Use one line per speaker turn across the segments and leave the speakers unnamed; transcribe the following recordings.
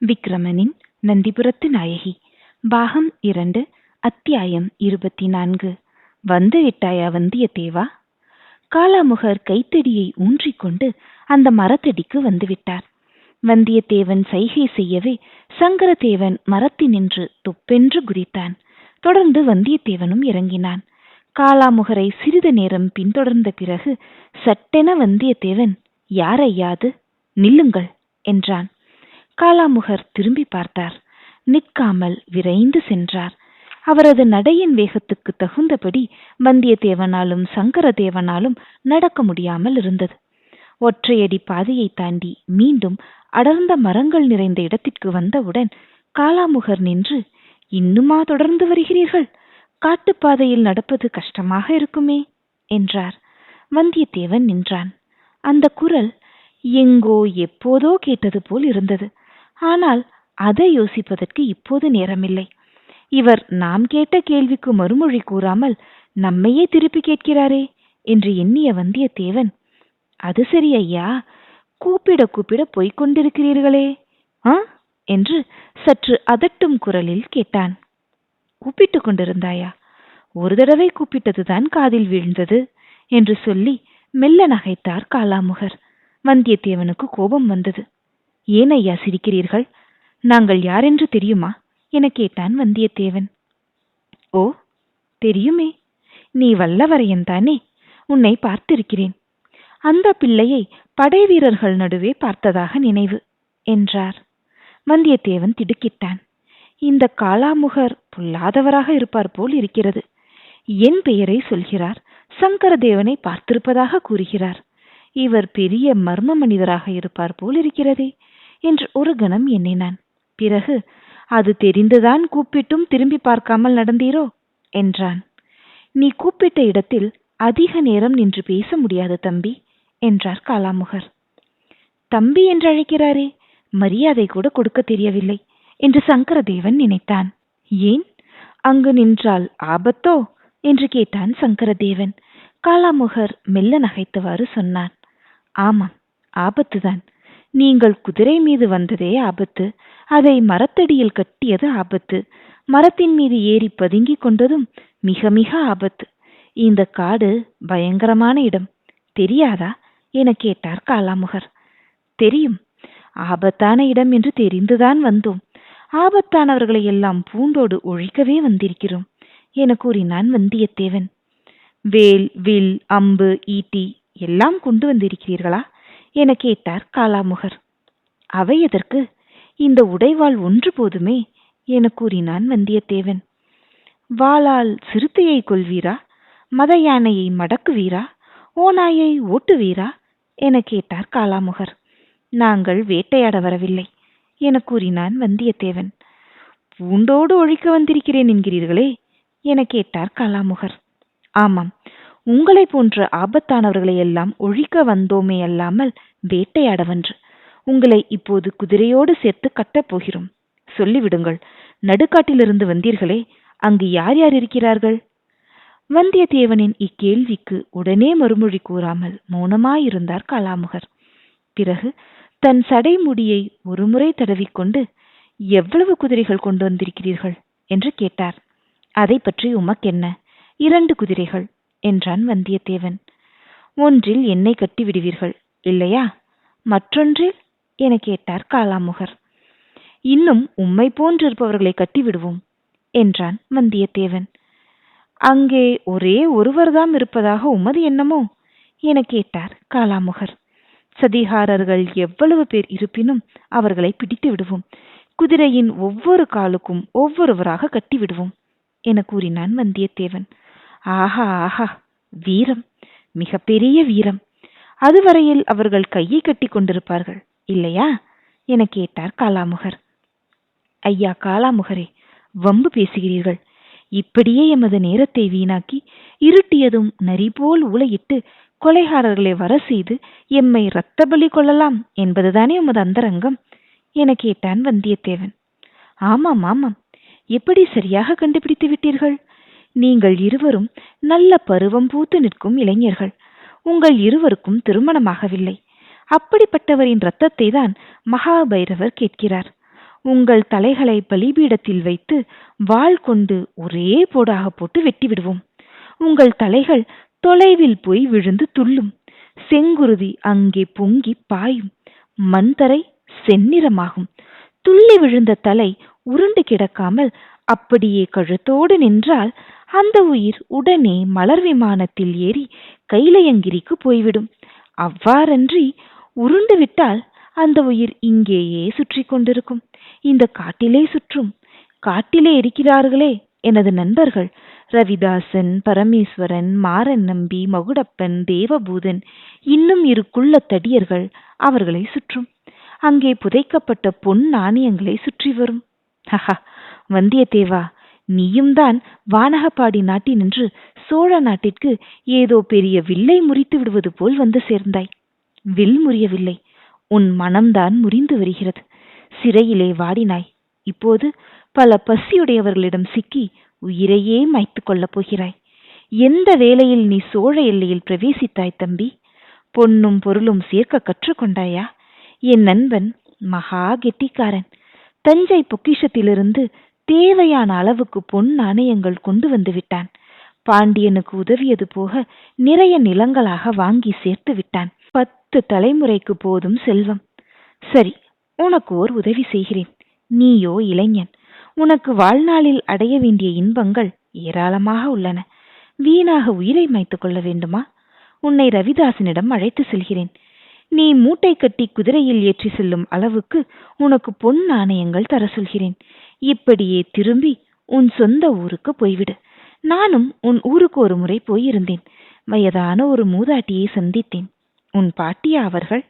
விக்ரமனின் நந்திபுரத்து நாயகி. பாகம் இரண்டு அத்தியாயம் இருபத்தி நான்கு வந்து விட்டாயா வந்தியத்தேவா? காலாமுகர் கைத்தடியை ஊன்றிக்கொண்டு அந்த மரத்தடிக்கு வந்துவிட்டார் வந்தியத்தேவன் சைகை செய்யவே சங்கரதேவன் மரத்தினின்று துப்பென்று குதித்தான். தொடர்ந்து வந்தியத்தேவனும் இறங்கினான். காலாமுகரை சிறிது நேரம் பின்தொடர்ந்த பிறகு சட்டென வந்தியத்தேவன் யாரையாது நில்லுங்கள் என்றான். காலாமுகர் திரும்பி பார்த்தார். நிற்காமல் விரைந்து சென்றார். அவரது நடையின் வேகத்துக்கு தகுந்தபடி வந்தியத்தேவனாலும் சங்கரதேவனாலும் நடக்க முடியாமல் இருந்தது. ஒற்றையடி பாதையை தாண்டி மீண்டும் அடர்ந்த மரங்கள் நிறைந்த இடத்திற்கு வந்தவுடன் காலாமுகர் நின்று இன்னுமா தொடர்ந்து வருகிறீர்கள்? காட்டுப்பாதையில் நடப்பது கஷ்டமாக இருக்குமே? என்றார். வந்தியத்தேவன் நின்றான். அந்த குரல் எங்கோ எப்போதோ கேட்டது போல் இருந்தது. ஆனால் அதை யோசிப்பதற்கு இப்போது நேரமில்லை. இவர் நாம் கேட்ட கேள்விக்கு மறுமொழி கூறாமல் நம்மையே திருப்பி கேட்கிறாரே என்று எண்ணிய வந்தியத்தேவன் அது சரி ஐயா கூப்பிட கூப்பிட போய்க் கொண்டிருக்கிறீர்களே ஆ? என்று சற்று அதட்டும் குரலில் கேட்டான். கூப்பிட்டு கொண்டிருந்தாயா? ஒரு தடவை கூப்பிட்டதுதான் காதில் வீழ்ந்தது என்று சொல்லி மெல்ல நகைத்தார் காலாமுகர். வந்தியத்தேவனுக்கு கோபம் வந்தது. ஏன் ஐயா சிரிக்கிறீர்கள்? நாங்கள் யாரென்று தெரியுமா? என கேட்டான் வந்தியத்தேவன். ஓ தெரியுமே. நீ வல்லவரையன் தானே. உன்னை பார்த்திருக்கிறேன். அந்த பிள்ளையை படை வீரர்கள் நடுவே பார்த்ததாக நினைவு என்றார். வந்தியத்தேவன் திடுக்கிட்டான். இந்த காலாமுகர் பொல்லாதவராக இருப்பார் போல் இருக்கிறது. என் பெயரை சொல்கிறார். சங்கரதேவனை பார்த்திருப்பதாக கூறுகிறார். இவர் பெரிய மர்ம மனிதராக இருப்பார் போல் இருக்கிறதே. என்று ஒரு கணம் எண்ணினான். பிறகு அது தெரிந்துதான் கூப்பிட்டும் திரும்பி பார்க்காமல் நடந்தீரோ? என்றான். நீ கூப்பிட்ட இடத்தில் அதிக நேரம் நின்று பேச முடியாது தம்பி என்றார் காலாமுகர். தம்பி என்று அழைக்கிறாரே மரியாதை கூட கொடுக்க தெரியவில்லை என்று சங்கரதேவன் நினைத்தான். ஏன்? அங்கு நின்றால் ஆபத்தோ? என்று கேட்டான் சங்கரதேவன். காலாமுகர் மெல்ல நகைத்தவாறு சொன்னான். ஆமாம் ஆபத்துதான். நீங்கள் குதிரை மீது வந்ததே ஆபத்து. அதை மரத்தடியில் கட்டியது ஆபத்து. மரத்தின் மீது ஏறி பதுங்கிக் கொண்டதும் மிக மிக ஆபத்து. இந்த காடு பயங்கரமான இடம். தெரியாதா? என கேட்டார் காலாமுகர். தெரியும். ஆபத்தான இடம் என்று தெரிந்துதான் வந்தோம். ஆபத்தானவர்களை எல்லாம் பூண்டோடு ஒழிக்கவே வந்திருக்கிறோம் என கூறினான் வந்தியத்தேவன். வேல் வில் அம்பு ஈட்டி எல்லாம் கொண்டு வந்திருக்கிறீர்களா? என கேட்டார் காலாமுகர். அவை எதற்கு? இந்த உடைவாள் ஒன்று போதுமே என கூறினான் வந்தியத்தேவன். வாளால் சிறுத்தையை கொள்வீரா மத யானையை மடக்குவீரா? ஓநாயை ஓட்டுவீரா? என கேட்டார் காலாமுகர். நாங்கள் வேட்டையாட வரவில்லை என கூறினான் வந்தியத்தேவன். பூண்டோடு ஒழிக்க வந்திருக்கிறேன் என்கிறீர்களே என கேட்டார் காலாமுகர். ஆமாம் உங்களை போன்ற ஆபத்தானவர்களை எல்லாம் ஒழிக்க வந்தோமே அல்லாமல் வேட்டையாடவன்று. உங்களை இப்போது குதிரையோடு சேர்த்து கட்டப் போகிறோம். சொல்லிவிடுங்கள் நடுக்காட்டிலிருந்து வந்தீர்களே அங்கு யார் யார் இருக்கிறார்கள்? வந்தியத்தேவனின் இக்கேள்விக்கு உடனே மறுமொழி கூறாமல் மௌனமாயிருந்தார் காலாமுகர். பிறகு தன் சடைமுடியை ஒருமுறை தடவிக்கொண்டு எவ்வளவு குதிரைகள் கொண்டு வந்திருக்கிறீர்கள்? என்று கேட்டார். அதை பற்றி உமக்கென்ன? இரண்டு குதிரைகள். என்றான் வந்தியத்தேவன். ஒன்றில் என்னை கட்டி விடுவீர்கள் இல்லையா? மற்றொன்றில்? என கேட்டார் காலாமுகர் இன்னும் உம்மை போன்றிருப்பவர்களை கட்டிவிடுவோம் என்றான் வந்தியத்தேவன். அங்கே ஒரே ஒருவர்தாம் இருப்பதாக உமது என்னமோ என கேட்டார் காலாமுகர் சதிகாரர்கள் எவ்வளவு பேர் இருப்பினும் அவர்களை பிடித்து விடுவோம். குதிரையின் ஒவ்வொரு காலுக்கும் ஒவ்வொருவராக கட்டிவிடுவோம் என கூறினான் வந்தியத்தேவன். ஆஹா ஆஹா! வீரம் மிக பெரிய வீரம். அதுவரையில் அவர்கள் கையை கட்டி கொண்டிருப்பார்கள். இல்லையா? என கேட்டார் காலாமுகர். ஐயா காலாமுகரே வம்பு பேசுகிறீர்கள். இப்படியே எமது நேரத்தை வீணாக்கி இருட்டியதும் நரி போல் உலையிட்டு கொலைகாரர்களை வர செய்து எம்மை இரத்த பலி கொள்ளலாம் என்பதுதானே உமது அந்தரங்கம்? என கேட்டான் வந்தியத்தேவன். ஆமாம் ஆமாம். எப்படி சரியாக கண்டுபிடித்து விட்டீர்கள்? நீங்கள் இருவரும் நல்ல பருவம் பூத்து நிற்கும் இளைஞர்கள். உங்கள் இருவருக்கும் திருமணமாகவில்லை. அப்படிப்பட்டவரின் ரத்தத்தை தான் மகாபைரவர் கேட்கிறார். உங்கள் தலைகளை பலிபீடத்தில் வைத்து வாள் கொண்டு ஒரே போடாக போட்டு வெட்டிவிடுவோம். உங்கள் தலைகள் தொலைவில் போய் விழுந்து துள்ளும். செங்குருதி அங்கே பொங்கி பாயும். மண்தரை செந்நிறமாகும். துள்ளி விழுந்த தலை உருண்டு கிடக்காமல் அப்படியே கழுத்தோடு நின்றால் அந்த உயிர் உடனே மலர் விமானத்தில் ஏறி கைலயங்கிரிக்கு போய்விடும். அவ்வாறன்றி உருண்டு விட்டால் அந்த உயிர் இங்கேயே சுற்றி கொண்டிருக்கும். இந்த காட்டிலே சுற்றும். காட்டிலே இருக்கிறார்களே எனது நண்பர்கள். ரவிதாசன் பரமேஸ்வரன் மாறன் நம்பி மகுடப்பன் தேவபூதன் இன்னும் இரு குள்ள தடியர்கள் அவர்களை சுற்றும். அங்கே புதைக்கப்பட்ட பொன் நாணயங்களை சுற்றி வரும். ஹஹா வந்தியத்தேவா நீயும் தான் வானகப்பாடி நாட்டினின்று சோழ நாட்டிற்கு ஏதோ பெரிய வில்லை முறித்து விடுவது போல் வந்து சேர்ந்தாய். வில் முறியவில்லை. உன் மனம்தான் முறிந்து வருகிறது. சிறையிலே வாடினாய். இப்போது பல பசியுடையவர்களிடம் சிக்கி உயிரையே மாய்த்து கொள்ளப் போகிறாய். எந்த வேளையில் நீ சோழ எல்லையில் பிரவேசித்தாய் தம்பி? பொன்னும் பொருளும் சேர்க்க கற்றுக்கொண்டாயா என் நண்பன் மகா கெட்டிக்காரன். தஞ்சை பொக்கிஷத்திலிருந்து தேவையான அளவுக்கு பொன் நாணயங்கள் கொண்டு வந்து விட்டான். பாண்டியனுக்கு உதவியது போக நிறைய நிலங்களாக வாங்கி சேர்த்து விட்டான். பத்து தலைமுறைக்கு போதும் செல்வம். சரி உனக்கு ஓர் உதவி செய்கிறேன். நீயோ இளைஞன். உனக்கு வாழ்நாளில் அடைய வேண்டிய இன்பங்கள் ஏராளமாக உள்ளன. வீணாக உயிரை மாய்த்து கொள்ள வேண்டுமா? உன்னை ரவிதாசனிடம் அழைத்து செல்கிறேன். நீ மூட்டை கட்டி குதிரையில் ஏற்றி செல்லும் அளவுக்கு உனக்கு பொன் நாணயங்கள் தர சொல்கிறேன். இப்படியே திரும்பி உன் சொந்த ஊருக்கு போய்விடு. நானும் உன் ஊருக்கு ஒரு முறை போயிருந்தேன். வயதான ஒரு மூதாட்டியை சந்தித்தேன். உன் பாட்டியா அவர்கள்?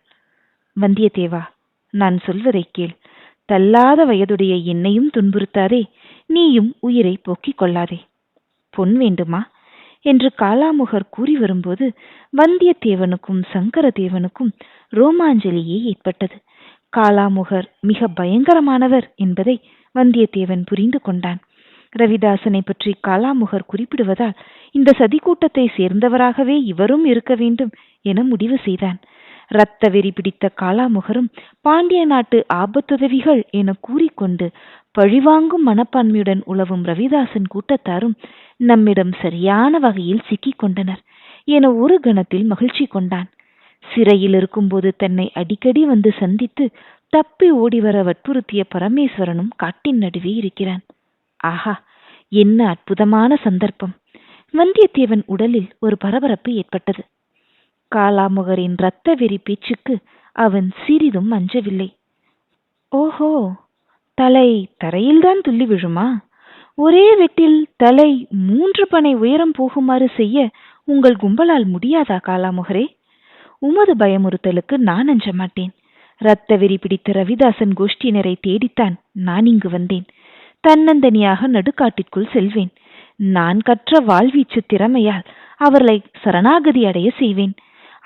வந்தியத்தேவா நான் சொல்வதை கேள். தள்ளாத வயதுடைய என்னையும் துன்புறுத்தாதே. நீயும் உயிரை போக்கிக் கொள்ளாதே. பொன் வேண்டுமா? என்று காலாமுகர் கூறி வரும்போது வந்தியத்தேவனுக்கும் சங்கரதேவனுக்கும் ரோமாஞ்சலியே ஏற்பட்டது. காலாமுகர் மிக பயங்கரமானவர் என்பதை வந்தியத்தேவன் புரிந்து கொண்டான். ரவிதாசனை பற்றி கலாமுகர் குறிப்பிடுவதால் இந்த சதிக்கூட்டத்தை சேர்ந்தவராகவே இவரும் இருக்க வேண்டும் என முடிவு செய்தான். இரத்த வெறி பிடித்த காலாமுகரும் பாண்டிய நாட்டு ஆபத்துதவிகள் என கூறிக்கொண்டு பழிவாங்கும் மனப்பான்மையுடன் உழவும் ரவிதாசன் கூட்டத்தாரும் நம்மிடம் சரியான வகையில் சிக்கிக் கொண்டனர் என ஒரு கணத்தில் மகிழ்ச்சி கொண்டான். சிறையில் இருக்கும்போது தன்னை அடிக்கடி வந்து சந்தித்து தப்பி ஓடிவர வற்புறுத்திய பரமேஸ்வரனும் காட்டின் நடுவே இருக்கிறான். ஆஹா என்ன அற்புதமான சந்தர்ப்பம். வந்தியத்தேவன் உடலில் ஒரு பரபரப்பு ஏற்பட்டது. காலாமுகரின் இரத்த வெறி பேச்சுக்கு அவன் சிறிதும் அஞ்சவில்லை. ஓஹோ தலை தரையில்தான் துள்ளி விழுமா? ஒரே வெட்டில் தலை மூன்று பனை உயரம் போகுமாறு செய்ய உங்கள் கும்பலால் முடியாதா காலாமுகரே? உமது பயமுறுத்தலுக்கு நான் அஞ்ச மாட்டேன். இரத்த வெறி பிடித்த ரவிதாசன் கோஷ்டியினரை தேடித்தான் நான் இங்கு வந்தேன். தன்னந்தனியாக நடுக்காட்டிற்குள் செல்வேன். நான் கற்ற வாழ்வீச்சு திறமையால் அவர்களை சரணாகதி அடைய செய்வேன்.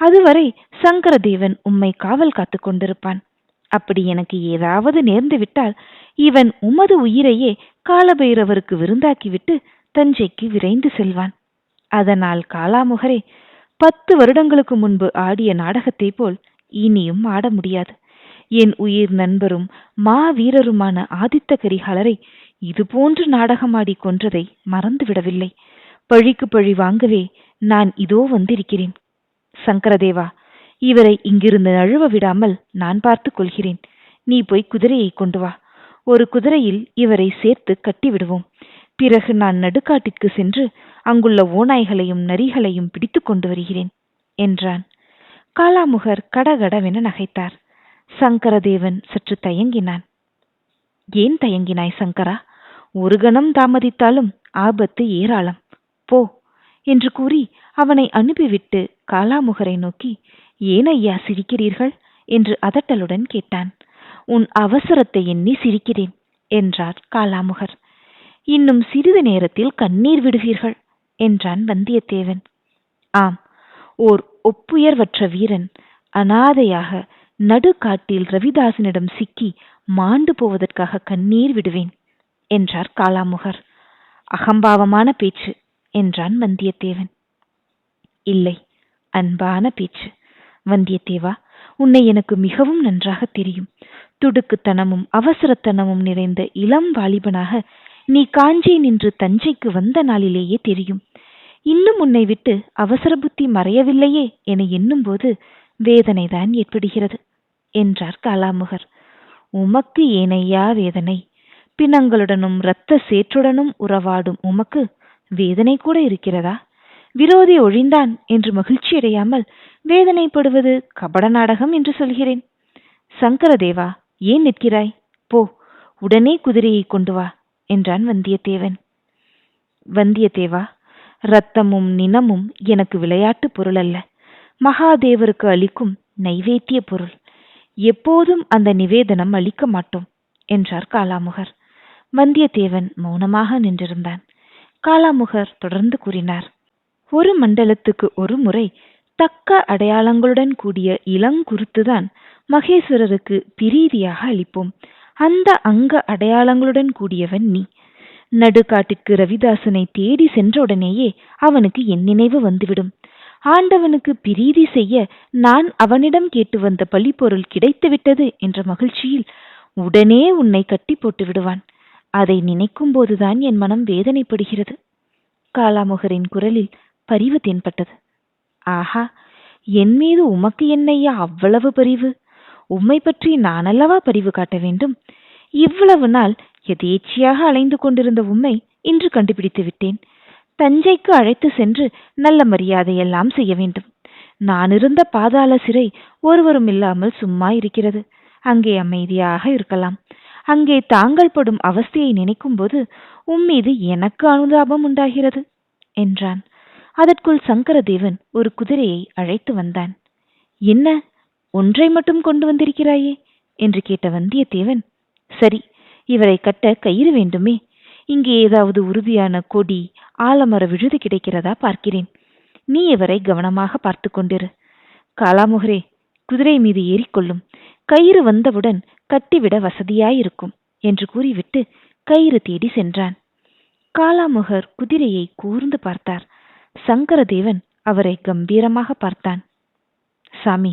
அதுவரை சங்கரதேவன் உம்மை காவல் காத்துக் கொண்டிருப்பான். அப்படி எனக்கு ஏதாவது நேர்ந்துவிட்டால் இவன் உமது உயிரையே காலபைரவருக்கு விருந்தாக்கிவிட்டு தஞ்சைக்கு விரைந்து செல்வான். அதனால் காலாமுகரே பத்து வருடங்களுக்கு முன்பு ஆடிய நாடகத்தை போல் இனியும் ஆட முடியாது. என் உயிர் நண்பரும் மா வீரருமான ஆதித்த கரிகாலரை இதுபோன்று நாடகமாடி கொன்றதை மறந்துவிடவில்லை. பழிக்கு பழி வாங்கவே நான் இதோ வந்திருக்கிறேன். சங்கரதேவா இவரை இங்கிருந்து நழுவ விடாமல் நான் பார்த்துக் கொள்கிறேன். நீ போய் குதிரையை கொண்டு வா. ஒரு குதிரையில் இவரை சேர்த்து கட்டிவிடுவோம். பிறகு நான் நடுக்காட்டிற்கு சென்று அங்குள்ள ஓநாய்களையும் நரிகளையும் பிடித்து கொண்டு வருகிறேன் என்றான். காலாமுகர் கடகடவென நகைத்தார். சங்கரதேவன் சற்று தயங்கினான். ஏன் தயங்கினாய் சங்கரா? ஒரு கணம் தாமதித்தாலும் ஆபத்து ஏராளம். போ என்று கூறி அவனை அனுப்பிவிட்டு காலாமுகரை நோக்கி ஏன் ஐயா சிரிக்கிறீர்கள்? என்று அதட்டலுடன் கேட்டான். உன் அவசரத்தை எண்ணி சிரிக்கிறேன் என்றார் காலாமுகர். இன்னும் சிறிது நேரத்தில் கண்ணீர் விடுவீர்கள் என்றான் வந்தியத்தேவன். ஆம் ஓர் ஒப்புயர்வற்ற வீரன். அனாதையாக நடுக்காட்டில் ரவிதாசனிடம் சிக்கி மாண்டு போவதற்காக கண்ணீர் விடுவேன் என்றார் காலாமுகர். அகம்பாவமான பேச்சு என்றான் வந்தியத்தேவன். இல்லை அன்பான பேச்சு வந்தியத்தேவா உன்னை எனக்கு மிகவும் நன்றாக தெரியும். துடுக்குத்தனமும் அவசரத்தனமும் நிறைந்த இளம் வாலிபனாக நீ காஞ்சி நின்று தஞ்சைக்கு வந்த நாளிலேயே தெரியும். இன்னும் உன்னை விட்டு அவசர புத்தி மறையவில்லையே என எண்ணும்போது வேதனைதான் ஏற்படுகிறது என்றார் காலாமுகர். உமக்கு ஏனையா வேதனை? பிணங்களுடனும் இரத்த சேற்றுடனும் உறவாடும் உமக்கு வேதனை கூட இருக்கிறதா? விரோதி ஒழிந்தான் என்று மகிழ்ச்சியடையாமல் வேதனைப்படுவது கபட நாடகம் என்று சொல்கிறேன். சங்கரதேவா ஏன் நிற்கிறாய்? போ உடனே குதிரையை கொண்டு வா என்றான் வந்தியத்தேவன். வந்தியத்தேவா இரத்தமும் நினமும் எனக்கு விளையாட்டு பொருள் அல்ல மகாதேவருக்கு அளிக்கும் நைவேத்திய பொருள். எப்போதும் அந்த நிவேதனம் அளிக்க மாட்டோம் என்றார் காலாமுகர். வந்தியத்தேவன் மௌனமாக நின்றிருந்தான். காலாமுகர் தொடர்ந்து கூறினார் ஒரு மண்டலத்துக்கு ஒரு முறை தக்க அடையாளங்களுடன் கூடிய இளங்குருத்துதான் மகேஸ்வரருக்கு பிரீதியாக அளிப்போம். அந்த அங்க அடையாளங்களுடன் கூடியவன் நீ. நடுக்காட்டிற்கு ரவிதாசனை தேடி சென்றவுடனேயே அவனுக்கு என் நினைவு வந்துவிடும். ஆண்டவனுக்கு பிரீதி செய்ய நான் அவனிடம் கேட்டு வந்த பழிப்பொருள் கிடைத்துவிட்டது என்ற மகிழ்ச்சியில் உடனே உன்னை கட்டி போட்டு விடுவான் அதை நினைக்கும் போதுதான் என் மனம் வேதனைப்படுகிறது. காலாமுகரின் குரலில் பரிவு தென்பட்டது. ஆஹா என் மீது உமக்கு என்னையா அவ்வளவு பரிவு? உம்மை பற்றி நானல்லவா பரிவு காட்ட வேண்டும்? இவ்வளவு நாள் எதேச்சியாக அலைந்து கொண்டிருந்த உம்மை இன்று கண்டுபிடித்து விட்டேன். தஞ்சைக்கு அழைத்து சென்று நல்ல மரியாதையெல்லாம் செய்ய வேண்டும். நான் இருந்த பாதாள சிறை ஒருவரும் இல்லாமல் சும்மா இருக்கிறது. அங்கே அமைதியாக இருக்கலாம். அங்கே தாங்கள் படும் அவஸ்தையை நினைக்கும்போது உம்மீது எனக்கு அனுதாபம் உண்டாகிறது என்றான். அதற்குள் சங்கரதேவன் ஒரு குதிரையை அழைத்து வந்தான். என்ன ஒன்றை மட்டும் கொண்டு வந்திருக்கிறாயே என்று கேட்ட வந்தியத்தேவன் சரி இவரை கட்ட கயிறு வேண்டுமே. இங்கே ஏதாவது உறுதியான கொடி ஆலமர விழுது கிடைக்கிறதா பார்க்கிறேன். நீ இவரை கவனமாக பார்த்து கொண்டிரு. காலாமுகரே குதிரை மீது ஏறிக்கொள்ளும். கயிறு வந்தவுடன் கட்டிவிட வசதியாயிருக்கும் என்று கூறிவிட்டு கயிறு தேடி சென்றான். காலாமுகர் குதிரையை கூர்ந்து பார்த்தார். சங்கரதேவன் அவரை கம்பீரமாக பார்த்தான். சாமி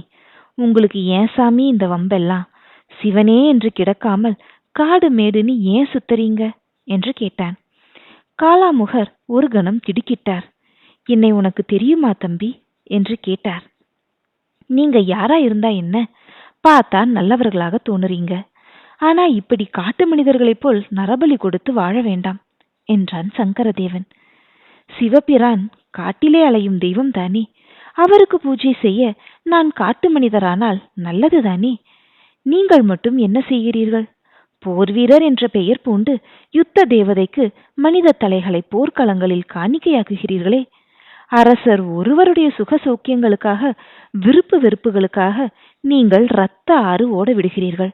உங்களுக்கு ஏன் சாமி இந்த வம்பெல்லாம்? சிவனே என்று கிடக்காமல் காடு மேடுன்னு ஏன் சுத்தறீங்க? என்று கேட்டான். காலாமுகர் ஒரு கணம் திடுக்கிட்டார். என்னை உனக்கு தெரியுமா தம்பி? என்று கேட்டார். நீங்க யாரா இருந்தா என்ன? பார்த்தா நல்லவர்களாக தோணுறீங்க. ஆனா இப்படி காட்டு மனிதர்களைப் போல் நரபலி கொடுத்து வாழ வேண்டாம் என்றான் சங்கரதேவன். சிவபிரான் காட்டிலே அலையும் தெய்வம் தானே? அவருக்கு பூஜை செய்ய நான் காட்டு மனிதரானால் நல்லதுதானே நீங்கள் மட்டும் என்ன செய்கிறீர்கள்? போர் வீரர் என்ற பெயர் பூண்டு யுத்த தேவதைக்கு மனித தலைகளை போர்க்களங்களில் காணிக்கையாக்குகிறீர்களே. அரசர் ஒருவருடைய சுக சௌக்கியங்களுக்காக விருப்பு வெறுப்புகளுக்காக நீங்கள் இரத்த ஆறு ஓட விடுகிறீர்கள்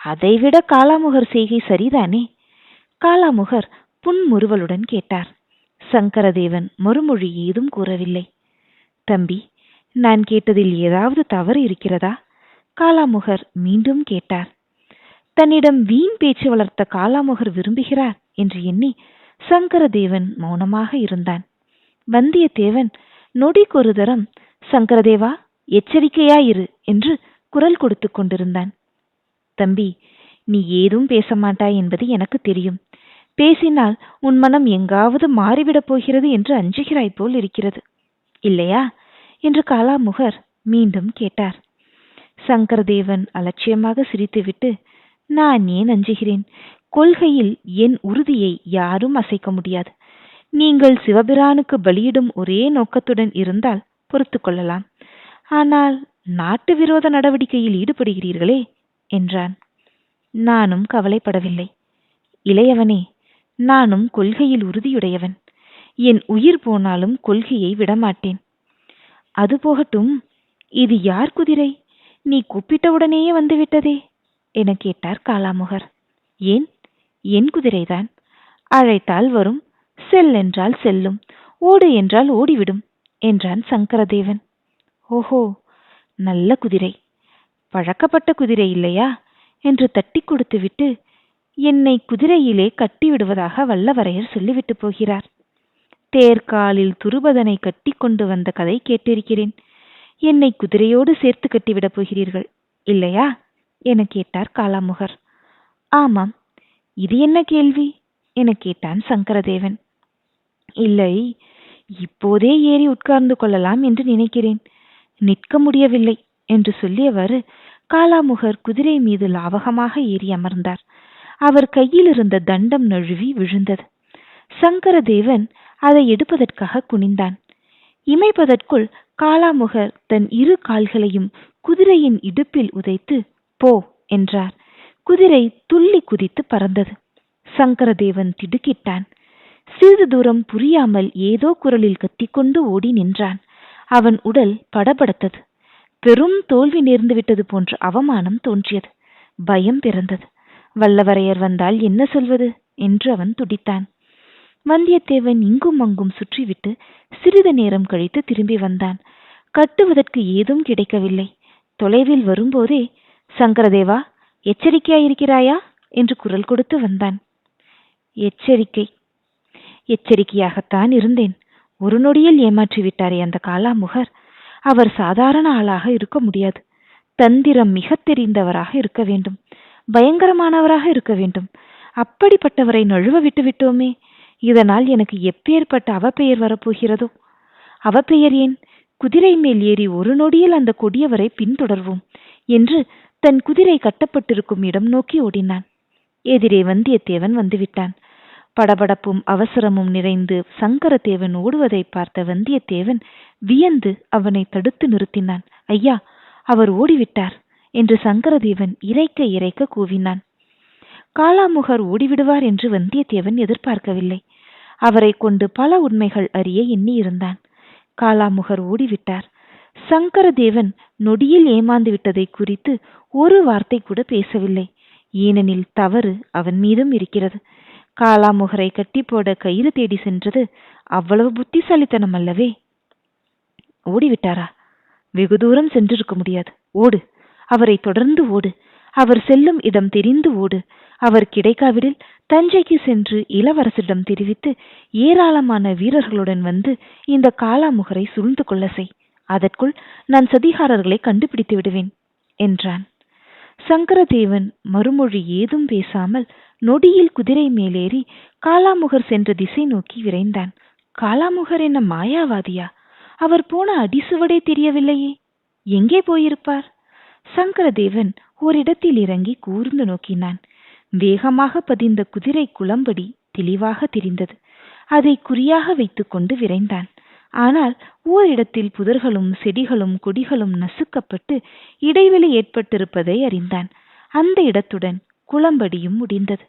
அதைவிட காலாமுகர் செய்கை சரிதானே? காலாமுகர் புன்முறுவலுடன் கேட்டார். சங்கரதேவன் மறுமொழி ஏதும் கூறவில்லை. தம்பி நான் கேட்டதில் ஏதாவது தவறு இருக்கிறதா? காலாமுகர் மீண்டும் கேட்டார். தன்னிடம் வீண் பேச்சு வளர்த்த காலாமுகர் விரும்புகிறார் என்று எண்ணி சங்கரதேவன் மௌனமாக இருந்தான். வந்தியத்தேவன் நொடிக்கொரு தரம் சங்கரதேவா எச்சரிக்கையாயிரு என்று குரல் கொடுத்து கொண்டிருந்தான். தம்பி நீ ஏதும் பேச மாட்டாய் என்பது எனக்கு தெரியும். பேசினால் உன் மனம் எங்காவது மாறிவிடப் போகிறது என்று அஞ்சுகிறாய் போல் இருக்கிறது. இல்லையா? என்று காலாமுகர் மீண்டும் கேட்டார். சங்கரதேவன் அலட்சியமாக சிரித்துவிட்டு நான் ஏன் அஞ்சுகிறேன் கொள்கையில் என் உறுதியை யாரும் அசைக்க முடியாது. நீங்கள் சிவபிரானுக்கு பலியிடும் ஒரே நோக்கத்துடன் இருந்தால் பொறுத்து கொள்ளலாம். ஆனால் நாட்டு விரோத நடவடிக்கையில் ஈடுபடுகிறீர்களே என்றான். நானும் கவலைப்படவில்லை. இளையவனே நானும் கொள்கையில் உறுதியுடையவன். என் உயிர் போனாலும் கொள்கையை விடமாட்டேன். அது போகட்டும். இது யார் குதிரை? நீ கூப்பிட்டவுடனேயே வந்துவிட்டதே. என கேட்டார் காலாமுகர். ஏன்? என் குதிரைதான். அழைத்தால் வரும். செல் என்றால் செல்லும். ஓடு என்றால் ஓடிவிடும் என்றான் சங்கரதேவன். ஓஹோ நல்ல குதிரை. பழக்கப்பட்ட குதிரை இல்லையா? என்று தட்டி கொடுத்துவிட்டு என்னை குதிரையிலே கட்டிவிடுவதாக வல்லவரையர் சொல்லிவிட்டு போகிறார். தேர்காலில் துருபதனை கட்டி கொண்டு வந்த கதை கேட்டிருக்கிறேன். என்னை குதிரையோடு சேர்த்து கட்டிவிடப் போகிறீர்கள் இல்லையா? என கேட்டார் காலாமுகர். ஆமாம் இது என்ன கேள்வி? என கேட்டான் சங்கரதேவன். இல்லை இப்போதே ஏறி உட்கார்ந்து கொள்ளலாம் என்று நினைக்கிறேன். நிற்க முடியவில்லை என்று சொல்லியவாறு காலாமுகர் குதிரை மீது லாவகமாக ஏறி அமர்ந்தார். அவர் கையில் இருந்த தண்டம் நழுவி விழுந்தது. சங்கரதேவன் அதை எடுப்பதற்காக குனிந்தான். இமைப்பதற்குள் காலாமுகர் தன் இரு கால்களையும் குதிரையின் இடுப்பில் உதைத்து போ என்றார். குதிரை துள்ளி குதித்து பறந்தது. சங்கரதேவன் திடுக்கிட்டான். சிறிது தூரம் புரியாமல் ஏதோ குரலில் கத்திக்கொண்டு ஓடி நின்றான். அவன் உடல் படபடத்தது. பெரும் தோல்வி நேர்ந்து விட்டது போன்ற அவமானம் தோன்றியது. பயம் பிறந்தது. வல்லவரையர் வந்தால் என்ன சொல்வது? என்று அவன் துடித்தான். வந்தியத்தேவன் இங்கும் அங்கும் சுற்றிவிட்டு சிறிது நேரம் கழித்து திரும்பி வந்தான். கட்டுவதற்கு ஏதும் கிடைக்கவில்லை. தொலைவில் வரும்போதே சங்கரதேவா எச்சரிக்கையாயிருக்கிறாயா? என்று குரல் கொடுத்து வந்தான். எச்சரிக்கை. எச்சரிக்கையாகத்தான் இருந்தேன். ஒரு நொடியில் ஏமாற்றி விட்டாரே அந்த காலாமுகர். அவர் சாதாரண ஆளாக இருக்க முடியாது. தந்திரம் மிக தெரிந்தவராக இருக்க வேண்டும். பயங்கரமானவராக இருக்க வேண்டும். அப்படிப்பட்டவரை நழுவ விட்டு விட்டோமே. இதனால் எனக்கு எப்பேற்பட்ட அவப்பெயர் வரப்போகிறதோ? அவப்பெயர் ஏன்? குதிரை மேல் ஏறி ஒரு நொடியில் அந்த கொடியவரை பின்தொடர்வோம் என்று தன் குதிரை கட்டப்பட்டிருக்கும் இடம் நோக்கி ஓடினான். எதிரே வந்தியத்தேவன் வந்துவிட்டான். படபடப்பும் அவசரமும் நிறைந்து சங்கரதேவன் ஓடுவதை பார்த்த வந்தியத்தேவன் வியந்து அவனை தடுத்து நிறுத்தினான். ஐயா அவர் ஓடிவிட்டார் என்று சங்கரதேவன் இறைக்க இறைக்க கூவினான். காலாமுகர் ஓடிவிடுவார் என்று வந்தியத்தேவன் எதிர்பார்க்கவில்லை. அவரை கொண்டு பல உண்மைகள் அறிய எண்ணியிருந்தான். காளாமுகர் ஓடிவிட்டார். சங்கரதேவன் நொடியில் ஏமாந்து விட்டதை குறித்து ஒரு வார்த்தை கூட பேசவில்லை. ஏனெனில் தவறு அவன் மீதும் இருக்கிறது. காலாமுகரை கட்டி போட கயிறு தேடி சென்றது அவ்வளவு புத்திசாலித்தனம் அல்லவே. ஓடிவிட்டாரா? வெகு தூரம் சென்றிருக்க முடியாது. ஓடு. அவரை தொடர்ந்து ஓடு. அவர் செல்லும் இடம் தெரிந்து ஓடு. அவர் கிடைக்காவிடில் தஞ்சைக்கு சென்று இளவரசரிடம் தெரிவித்து ஏராளமான வீரர்களுடன் வந்து இந்த காலாமுகரை சூழ்ந்து கொள்ள செய். அதற்குள் நான் சதிகாரர்களை கண்டுபிடித்து விடுவேன் என்றான். சங்கரதேவன் மறுமொழி ஏதும் பேசாமல் நொடியில் குதிரை மேலேறி காலாமுகர் சென்ற திசை நோக்கி விரைந்தான். காலாமுகர் என்ன மாயாவாதியா? அவர் போன அடிசுவடே தெரியவில்லையே. எங்கே போயிருப்பார்? சங்கரதேவன் ஓரிடத்தில் இறங்கி கூர்ந்து நோக்கினான். வேகமாக பதிந்த குதிரை குளம்படி தெளிவாக தெரிந்தது. அதை குறியாக வைத்துக்கொண்டு விரைந்தான். ஆனால் ஓரிடத்தில் புதர்களும் செடிகளும் கொடிகளும் நசுக்கப்பட்டு இடைவெளி ஏற்பட்டிருப்பதை அறிந்தான். அந்த இடத்துடன் குளம்படியும் முடிந்தது.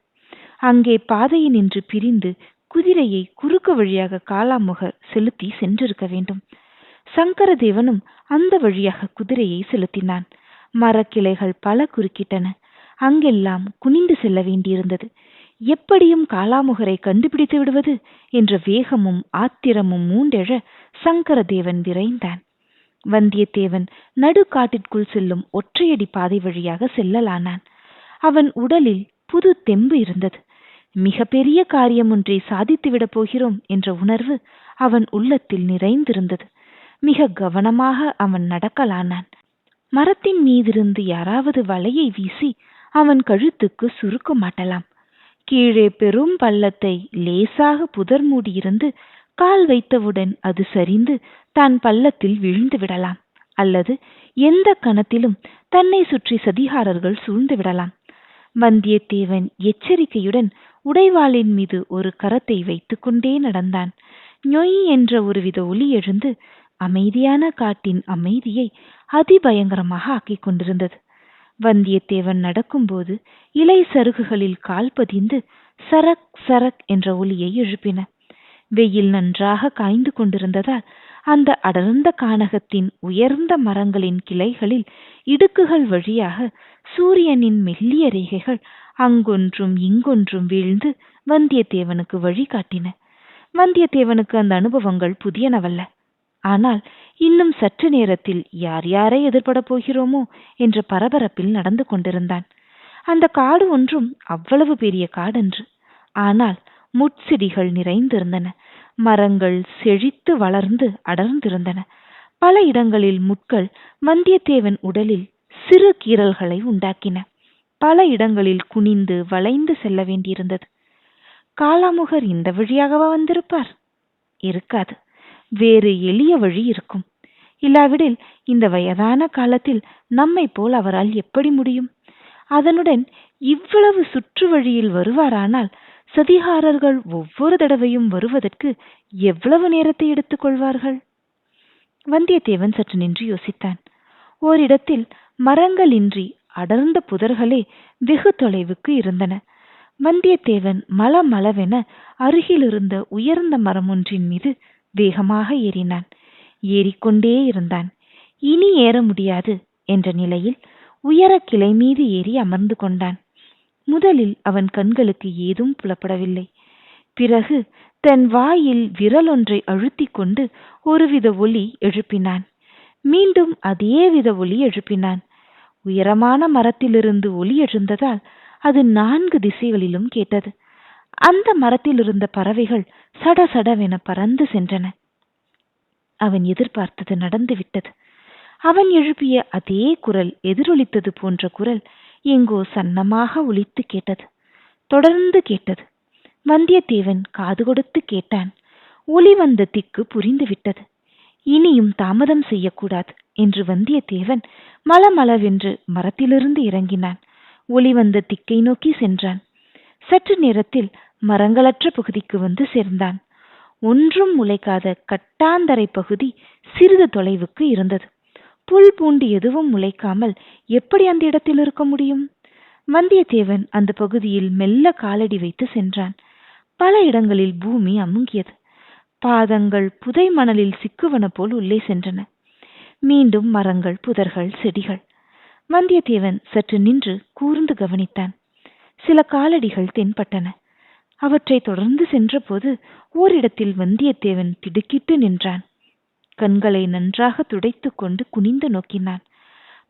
அங்கே பாதையினின்று பிரிந்து குதிரையை குறுக்கு வழியாக காலாமுகர் செலுத்தி சென்றிருக்க வேண்டும். சங்கரதேவனும் அந்த வழியாக குதிரையை செலுத்தினான். மரக்கிளைகள் பல குறுக்கிட்டன. அங்கெல்லாம் குனிந்து செல்ல வேண்டியிருந்தது. எப்படியும் காலாமுகரை கண்டுபிடித்து விடுவது என்ற வேகமும் ஆத்திரமும் மூண்டெழ சங்கரதேவன் விரைந்தான். வந்தியத்தேவன் நடுக்காட்டிற்குள் செல்லும் ஒற்றையடி பாதை வழியாக செல்லலானான். அவன் உடலில் புது தெம்பு இருந்தது. மிக பெரிய காரியம் ஒன்றை சாதித்துவிடப் போகிறோம் என்ற உணர்வு அவன் உள்ளத்தில் நிறைந்திருந்தது. மிக கவனமாக அவன் நடக்கலானான். மரத்தின் மீதிருந்து யாராவது வலையை வீசி அவன் கழுத்துக்கு சுருக்க மாட்டலாம். கீழே பெரும் பள்ளத்தை லேசாக புதர் மூடியிருந்து கால் வைத்தவுடன் அது சரிந்து தான் பள்ளத்தில் விழுந்து விடலாம். அல்லது எந்த கணத்திலும் தன்னை சுற்றி சதிகாரர்கள் சூழ்ந்து விடலாம். வந்தியத்தேவன் எச்சரிக்கையுடன் உடைவாளின் மீது ஒரு கரத்தை வைத்துக்கொண்டே நடந்தான். நொய் என்ற ஒருவித ஒலி எழுந்து அமைதியான காட்டின் அமைதியை அதிபயங்கரமாக ஆக்கிக் கொண்டிருந்தது. வந்தியத்தேவன் நடக்கும்போது இலை சருகுகளில் கால் பதிந்து சரக் சரக் என்ற ஒலியை எழுப்பின. வெயில் நன்றாக காய்ந்து கொண்டிருந்ததால் அந்த அடர்ந்த கானகத்தின் உயர்ந்த மரங்களின் கிளைகளில் இடுக்குகள் வழியாக சூரியனின் மெல்லிய ரேகைகள் அங்கொன்றும் இங்கொன்றும் வீழ்ந்து வந்தியத்தேவனுக்கு வழிகாட்டின. வந்தியத்தேவனுக்கு அந்த அனுபவங்கள் புதியனவல்ல. ஆனால் இன்னும் சற்று நேரத்தில் யார் யாரை எதிர்படப் போகிறோமோ என்ற பரபரப்பில் நடந்து கொண்டிருந்தான். அந்த காடு ஒன்றும் அவ்வளவு பெரிய காடன்று. ஆனால் முட்சிடிகள் நிறைந்திருந்தன. மரங்கள் செழித்து வளர்ந்து அடர்ந்திருந்தன. பல இடங்களில் முட்கள் வந்தியத்தேவன் உடலில் சிறு கீறல்களை உண்டாக்கின. பல இடங்களில் குனிந்து வளைந்து செல்ல வேண்டியிருந்தது. காலாமுகர் இந்த வழியாகவா வந்திருப்பார்? இருக்காது. வேறு எளிய வழி இருக்கும். இல்லாவிடில் இந்த வயதான காலத்தில் நம்மை போல் அவரால் எப்படி முடியும்? அதனுடன் இவ்வளவு சுற்று வழியில் வருவாரானால் சதிகாரர்கள் ஒவ்வொரு தடவையும் வருவதற்கு எவ்வளவு நேரத்தை எடுத்துக் கொள்வார்கள்? வந்தியத்தேவன் சற்று நின்று யோசித்தான். ஓரிடத்தில் மரங்களின்றி அடர்ந்த புதர்களே வெகு தொலைவுக்கு இருந்தன. வந்தியத்தேவன் மலமளவென அருகிலிருந்த உயர்ந்த மரம் ஒன்றின் மீது வேகமாக ஏறினான். ஏறிக்கொண்டே இருந்தான். இனி ஏற முடியாது என்ற நிலையில் உயர கிளை மீது ஏறி அமர்ந்து கொண்டான். முதலில் அவன் கண்களுக்கு ஏதும் புலப்படவில்லை. பிறகு தன் வாயில் விரல் ஒன்றை அழுத்திக் கொண்டு ஒருவித ஒலி எழுப்பினான். மீண்டும் அதே வித ஒலி எழுப்பினான். உயரமான மரத்திலிருந்து ஒலி எழுந்ததால் அது நான்கு திசைகளிலும் கேட்டது. அந்த மரத்தில் இருந்த பறவைகள் சடசடவென பறந்து சென்றன. அவன் எதிர்பார்த்தது நடந்துவிட்டது அவன் எழுப்பிய அதே குரல் எதிரொலித்தது போன்ற குரல் எங்கோ சன்னமாக ஒலித்து கேட்டது. தொடர்ந்து கேட்டது. வந்தியத்தேவன் காது கொடுத்து கேட்டான். ஒலி வந்த திக்கு புரிந்துவிட்டது இனியும் தாமதம் செய்யக்கூடாது என்று வந்தியத்தேவன் மலமளவென்று மரத்திலிருந்து இறங்கினான். ஒளி வந்த திக்கை நோக்கி சென்றான். சற்று நேரத்தில் மரங்களற்ற பகுதிக்கு வந்து சேர்ந்தான். ஒன்றும் முளைக்காத கட்டாந்தரை பகுதி சிறிது தொலைவுக்கு இருந்தது. புல் பூண்டு எதுவும் முளைக்காமல் எப்படி அந்த இடத்தில் இருக்க முடியும்? வந்தியத்தேவன் அந்த பகுதியில் மெல்ல காலடி வைத்து சென்றான். பல இடங்களில் பூமி அமுங்கியது. பாதங்கள் புதை மணலில் சிக்குவன போல் உள்ளே சென்றன. மீண்டும் மரங்கள் புதர்கள் செடிகள். வந்தியத்தேவன் சற்று நின்று கூர்ந்து கவனித்தான். சில காலடிகள் தென்பட்டன. அவற்றை தொடர்ந்து சென்றபோது ஓரிடத்தில் வந்தியத்தேவன் திடுக்கிட்டு நின்றான். கண்களை நன்றாக துடைத்துக் கொண்டு குனிந்து நோக்கினான்.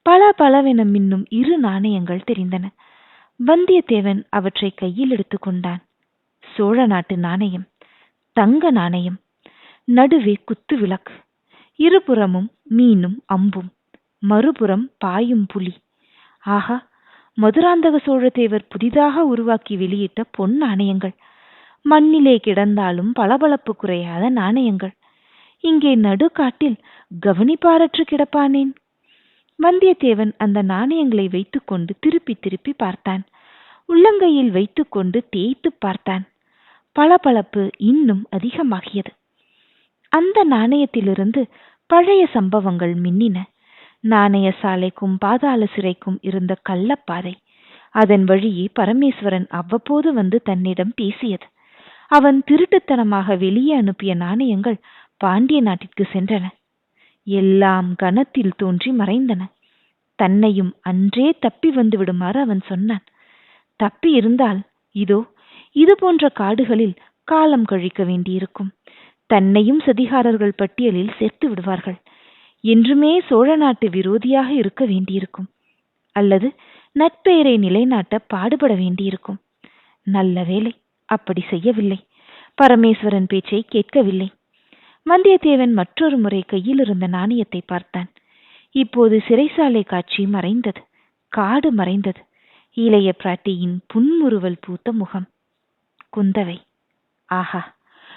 பல பலவென மின்னும் இரு நாணயங்கள் தெரிந்தன. வந்தியத்தேவன் அவற்றை கையில் எடுத்துக்கொண்டான் சோழ நாட்டு நாணயம் தங்க நாணயம் நடுவே குத்து விளக்கு இருபுறமும் மீனும் அம்பும் மறுபுறம் பாயும் புலி. ஆஹா மதுராந்தக சோழதேவர் புதிதாக உருவாக்கி வெளியிட்ட பொன் நாணயங்கள். மண்ணிலே கிடந்தாலும் பளபளப்பு குறையாத நாணயங்கள். இங்கே நடுக்காட்டில் கவனிப்பாரற்று கிடப்பானேன். வந்தியத்தேவன் அந்த நாணயங்களை வைத்துக்கொண்டு திருப்பி திருப்பி பார்த்தான். உள்ளங்கையில் வைத்துக்கொண்டு தேய்த்து பார்த்தான். பளபளப்பு இன்னும் அதிகமாகியது. அந்த நாணயத்திலிருந்து பழைய சம்பவங்கள் மின்னின. நாணய சாலைக்கும் பாதாள சிறைக்கும் இருந்த கள்ளப்பாதை. அதன் வழியே பரமேஸ்வரன் அவ்வப்போது வந்து தன்னிடம் பேசியது. அவன் திருட்டுத்தனமாக வெளியே அனுப்பிய நாணயங்கள் பாண்டிய நாட்டிற்கு சென்றன. எல்லாம் கனத்தில் தோன்றி மறைந்தன. தன்னையும் அன்றே தப்பி வந்து விடுமாறு அவன் சொன்னான். தப்பி இருந்தால் இதோ இது போன்ற காடுகளில் காலம் கழிக்க வேண்டியிருக்கும். தன்னையும் சதிகாரர்கள் பட்டியலில் சேர்த்து விடுவார்கள். என்றுமே சோழ நாட்டு விரோதியாக இருக்க வேண்டியிருக்கும். அல்லது நட்பெயரை நிலைநாட்ட பாடுபட வேண்டியிருக்கும். நல்ல வேலை அப்படி செய்யவில்லை. பரமேஸ்வரன் பேச்சை கேட்கவில்லை. வந்தியத்தேவன் மற்றொரு முறை கையில் இருந்த நாணயத்தை பார்த்தான். இப்போது சிறைசாலை காட்சி மறைந்தது. காடு மறைந்தது. இளைய பிராட்டியின் புன்முறுவல் பூத்த முகம். குந்தவை. ஆஹா!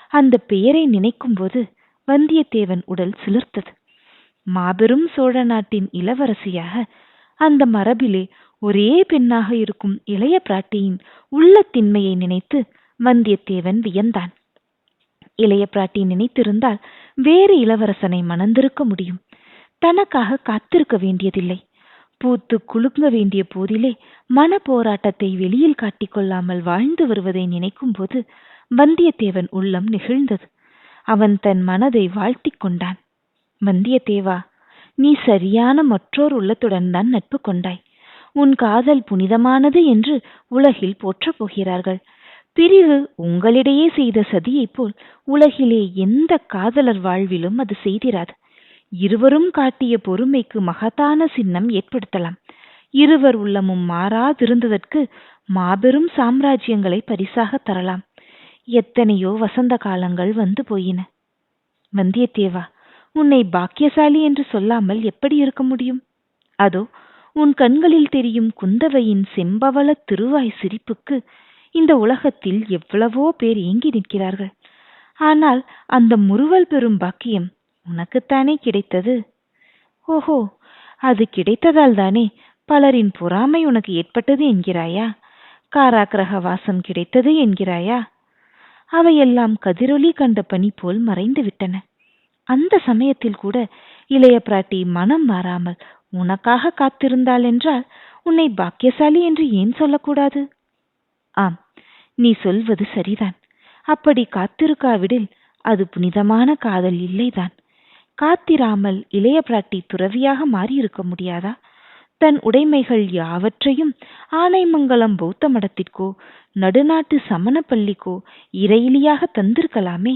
அந்த பெயரை நினைக்கும்போது வந்தியத்தேவன் உடல் சிலிர்த்தது. மாபெரும் சோழ நாட்டின் இளவரசியாக அந்த மரபிலே ஒரே பெண்ணாக இருக்கும் இளைய பிராட்டியின் உள்ளத்தின்மையை நினைத்து வந்தியத்தேவன் வியந்தான். இளைய பிராட்டி நினைத்திருந்தால் வேறு இளவரசனை மணந்திருக்க முடியும். தனக்காக காத்திருக்க வேண்டியதில்லை. பூத்து குலுங்க வேண்டிய போதிலே மன போராட்டத்தை வெளியில் காட்டிக்கொள்ளாமல் வாழ்ந்து வருவதை நினைக்கும் போது வந்தியத்தேவன் உள்ளம் நெகிழ்ந்தது. அவன் தன் மனதை வாழ்த்திக் கொண்டான். வந்தியத்தேவா நீ சரியான மற்றோர் உள்ளத்துடன் தான் நட்பு கொண்டாய். உன் காதல் புனிதமானது என்று உலகில் போற்றப் போகிறார்கள். பிரிவு உங்களிடையே செய்த சதியைப் போல் உலகிலே எந்த காதலர் வாழ்விலும் அது செய்திராது. இருவரும் காட்டிய பொறுமைக்கு மகத்தான சின்னம் ஏற்படுத்தலாம். இருவர் உள்ளமும் மாறாதிருந்ததற்கு மாபெரும் சாம்ராஜ்யங்களை பரிசாக தரலாம். எத்தனையோ வசந்த காலங்கள் வந்து போயின. வந்தியத்தேவா உன்னை பாக்கியசாலி என்று சொல்லாமல் எப்படி இருக்க முடியும்? அதோ உன் கண்களில் தெரியும் குந்தவையின் செம்பவள திருவாய் சிரிப்புக்கு இந்த உலகத்தில் எவ்வளவோ பேர் ஏங்கி நிற்கிறார்கள். ஆனால் அந்த முறுவல் பெறும் பாக்கியம் உனக்குத்தானே கிடைத்தது? ஓஹோ அது கிடைத்ததால் தானே பலரின் பொறாமை உனக்கு ஏற்பட்டது என்கிறாயா? காராக்கிரக வாசம் கிடைத்தது என்கிறாயா? அவையெல்லாம் கதிரொலி கண்ட பனி போல் மறைந்து விட்டன. அந்த சமயத்தில் கூட இளைய பிராட்டி மனம் மாறாமல் உனக்காக காத்திருந்தாள் என்றால் உன்னை பாக்கியசாலி என்று ஏன் சொல்லக்கூடாது? ஆம் நீ சொல்வது சரிதான். அப்படி காத்திருக்காவிடில் அது புனிதமான காதல் இல்லைதான். காத்திராமல் இளைய பிராட்டி துறவியாக மாறியிருக்க முடியாதா? தன் உடைமைகள் யாவற்றையும் ஆனைமங்கலம் பௌத்த மடத்திற்கோ நடுநாட்டு சமண பள்ளிக்கோ இறையிலியாக தந்திருக்கலாமே?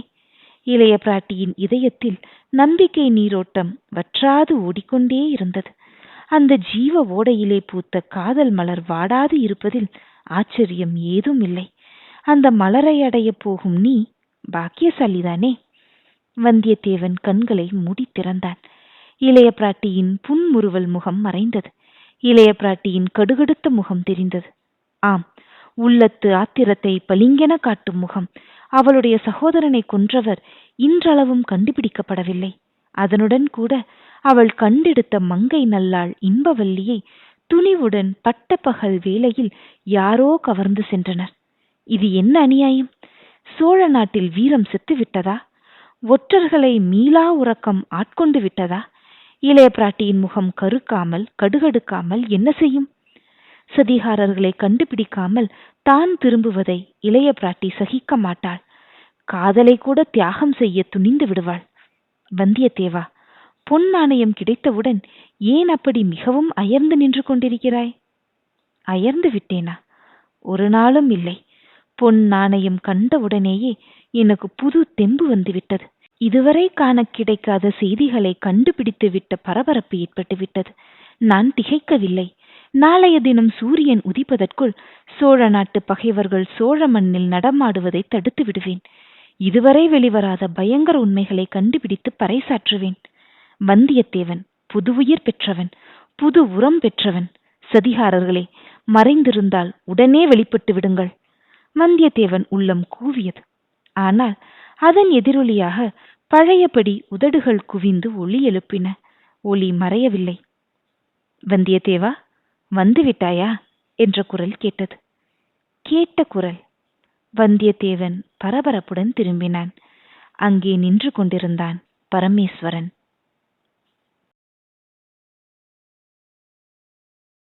இளைய பிராட்டியின் இதயத்தில் நம்பிக்கை நீரோட்டம் வற்றாது ஓடிக்கொண்டே இருந்தது. அந்த ஜீவ ஓடையிலே பூத்த காதல் மலர் வாடாது இருப்பதில் ஆச்சரியம் ஏதும் இல்லை. அந்த மலரை அடைய போகும் நீ பாக்கியசாலிதானே? வந்தியத்தேவன் கண்களை மூடி திறந்தான். இளைய பிராட்டியின் புன்முறுவல் முகம் மறைந்தது. இளைய பிராட்டியின் கடுகடுத்த முகம் தெரிந்தது. ஆம் உள்ளத்து ஆத்திரத்தை பளிங்கென காட்டும் முகம் அவளுடைய சகோதரனை கொன்றவர் இன்றளவும் கண்டுபிடிக்கப்படவில்லை. அதனுடன் கூட அவள் கண்டெடுத்த மங்கை நல்லாள் இன்பவல்லியை துணிவுடன் பட்டப்பகல் வேளையில் யாரோ கவர்ந்து சென்றனர். இது என்ன அநியாயம்? சோழ நாட்டில் வீரம் செத்து விட்டதா? ஒற்றர்களை மீளா உறக்கம் ஆட்கொண்டு விட்டதா? இளைய பிராட்டியின் முகம் கருக்காமல் கடுகடுக்காமல் என்ன செய்யும்? சதிகாரர்களை கண்டுபிடிக்காமல் தான் திரும்புவதை இளைய பிராட்டி சகிக்க மாட்டாள். காதலை கூட தியாகம் செய்ய துணிந்து விடுவாள். வந்தியத்தேவா பொன் நாணயம் கிடைத்தவுடன் ஏன் அப்படி மிகவும் அயர்ந்து நின்று கொண்டிருக்கிறாய்? அயர்ந்து விட்டேனா? ஒரு நாளும் இல்லை. பொன் நாணயம் கண்டவுடனேயே எனக்கு புது தெம்பு வந்துவிட்டது. இதுவரை காண கிடைக்காத செய்திகளை கண்டுபிடித்து விட்ட பரபரப்பு ஏற்பட்டு விட்டது நான் திகைக்கவில்லை. நாளைய தினம் சூரியன் உதிப்பதற்குள் சோழ நாட்டு பகைவர்கள் சோழ மண்ணில் நடமாடுவதை தடுத்து விடுவேன். இதுவரை வெளிவராத பயங்கர உண்மைகளை கண்டுபிடித்து பறைசாற்றுவேன். வந்தியத்தேவன் புது உயிர் பெற்றவன் புது உரம் பெற்றவன். சதிகாரர்களே மறைந்திருந்தால் உடனே வெளிப்பட்டு விடுங்கள். வந்தியத்தேவன் உள்ளம் கூவியது. ஆனால் அதன் எதிரொலியாக பழையபடி உதடுகள் குவிந்து ஒளி எழுப்பின. ஒளி மறையவில்லை. வந்தியத்தேவா வந்து விட்டாயா என்ற குரல் கேட்டது. கேட்ட குரல். வந்தியத்தேவன் பரபரப்புடன் திரும்பினான். அங்கே நின்று கொண்டிருந்தான் பரமேஸ்வரன்.